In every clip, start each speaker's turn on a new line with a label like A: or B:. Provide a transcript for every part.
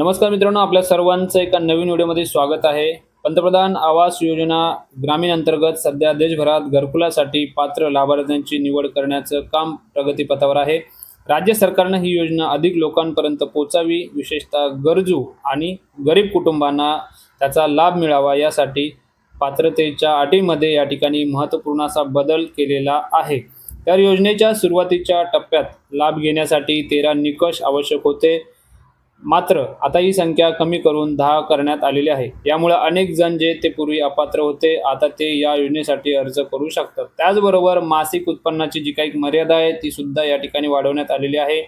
A: नमस्कार मित्रांनो आपल्या सर्वांचं एका नवीन व्हिडिओमध्ये स्वागत आहे. पंतप्रधान आवास योजना ग्रामीण अंतर्गत सध्या देशभरात घरकुलासाठी पात्र लाभार्थ्यांची निवड करण्याचं काम प्रगतीपथावर आहे. राज्य सरकारनं ही योजना अधिक लोकांपर्यंत पोचावी विशेषतः गरजू आणि गरीब कुटुंबांना त्याचा लाभ मिळावा यासाठी पात्रतेच्या अटीमध्ये या ठिकाणी महत्त्वपूर्ण असा बदल केलेला आहे. तर योजनेच्या सुरुवातीच्या टप्प्यात लाभ घेण्यासाठी तेरा निकष आवश्यक होते. मात्र आता ही संख्या कमी करून दहा करण्यात आलेली आहे. यामुळे अनेक जण जे ते पूर्वी अपात्र होते आता ते या योजनेसाठी अर्ज करू शकतात. त्याचबरोबर मासिक उत्पन्नाची जी काही मर्यादा आहे ती सुद्धा या ठिकाणी वाढवण्यात आलेली आहे.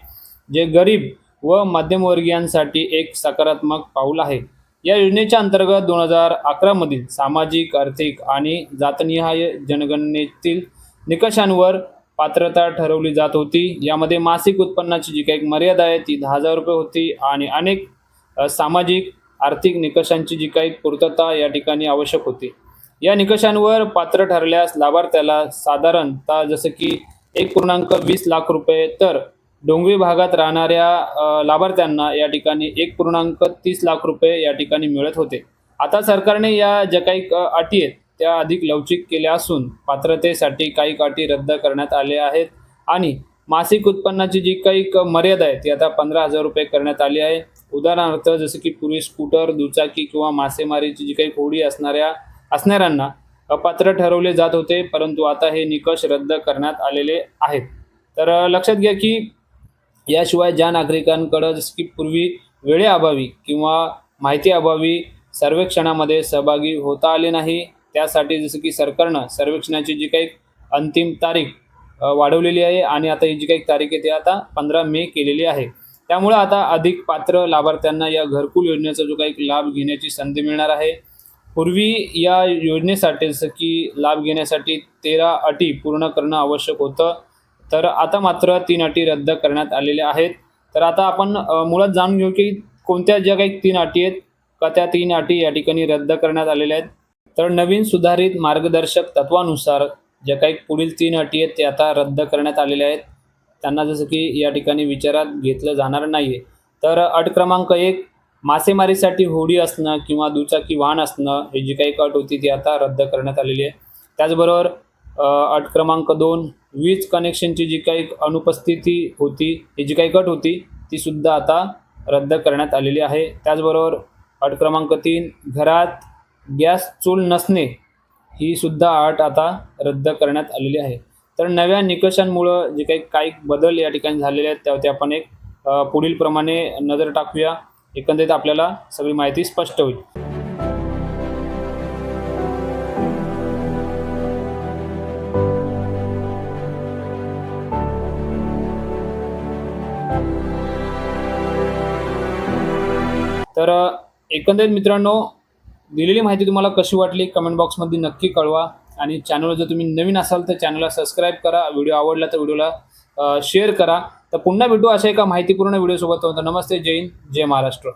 A: जे गरीब व मध्यमवर्गीयांसाठी एक सकारात्मक पाऊल आहे. या योजनेच्या अंतर्गत दोन हजार अकरामधील सामाजिक आर्थिक आणि जातनिहाय जनगणनेतील निकषांवर पात्रता ठरवली जात होती. यामध्ये मासिक उत्पन्नाची जी काही मर्यादा आहे ती दहा हजार रुपये होती आणि अनेक सामाजिक आर्थिक निकषांची जी काही पूर्तता या ठिकाणी आवश्यक होती. या निकषांवर पात्र ठरल्यास लाभार्थ्याला साधारणतः जसं की एक पूर्णांक वीस लाख रुपये तर डोंगरी भागात राहणाऱ्या लाभार्थ्यांना या ठिकाणी एक पूर्णांक तीस लाख रुपये या ठिकाणी मिळत होते. आता सरकारने या ज्या काही अटी आहेत त्या अधिक लवचिक केल्या असून पात्रतेसाठी काही काठी रद्द करण्यात आल्या आहेत. आणि मासिक उत्पन्नाची जी काही क- मर्यादा आहे ती आता पंधरा हजार रुपये करण्यात आली आहे. उदाहरणार्थ जसं की पूर्वी स्कूटर दुचाकी किंवा मासेमारीची जी काही होडी असणाऱ्या असणाऱ्यांना अपात्र ठरवले जात होते परंतु आता हे निकष रद्द करण्यात आलेले आहेत. तर लक्षात घ्या की याशिवाय ज्या नागरिकांकडं जसं की पूर्वी वेळेअभावी किंवा माहिती अभावी सर्वेक्षणामध्ये सहभागी होता आले नाही त्यासाठी जसं की सरकारनं सर्वेक्षणाची जी काही अंतिम तारीख वाढवलेली आहे आणि आता ही जी काही तारीख आहे ती आता पंधरा मे केलेली आहे. त्यामुळं आता अधिक पात्र लाभार्थ्यांना या घरकुल योजनेचा जो काही लाभ घेण्याची संधी मिळणार आहे. पूर्वी या योजनेसाठी जसं की लाभ घेण्यासाठी तेरा अटी पूर्ण करणं आवश्यक होतं. तर आता मात्र तीन अटी रद्द करण्यात आलेल्या आहेत. तर आता आपण मुळात जाणून घेऊ की कोणत्या ज्या काही तीन अटी आहेत का त्या तीन अटी या ठिकाणी रद्द करण्यात आलेल्या आहेत. तर नवीन सुधारित मार्गदर्शक तत्वानुसार ज्या काही पुढील तीन अटी आहेत ते आता रद्द करण्यात आलेल्या आहेत. त्यांना जसं की या ठिकाणी विचारात घेतलं जाणार नाही आहे तर अट क्रमांक एक मासेमारीसाठी होडी असणं किंवा दुचाकी वाहन असणं ही जी काही अट होती ती आता रद्द करण्यात आलेली आहे. त्याचबरोबर अट क्रमांक दोन वीज कनेक्शनची जी काही अनुपस्थिती होती ही जी काही कट होती ती सुद्धा आता रद्द करण्यात आलेली आहे. त्याचबरोबर अट क्रमांक तीन घरात गॅस चूल नसणे ही सुद्धा अट आता रद्द करण्यात आलेली आहे. तर नव्या निकषांमुळं जे काही काही बदल या ठिकाणी झालेले आहेत त्यावरती आपण एक पुढील प्रमाणे नजर टाकूया. एकंदरीत आपल्याला सगळी माहिती स्पष्ट होईल. तर एकंदरीत मित्रांनो दिलेली माहिती तुम्हाला कशी वाटली कमेंट बॉक्समध्ये नक्की कळवा. आणि चॅनलवर जर तुम्ही नवीन असाल तर चॅनलला सबस्क्राईब करा. व्हिडिओ आवडला तर व्हिडिओला शेअर करा. तर पुन्हा भेटू अशा एका माहितीपूर्ण व्हिडिओसोबत नमस्ते. जय हिंद. जय महाराष्ट्र.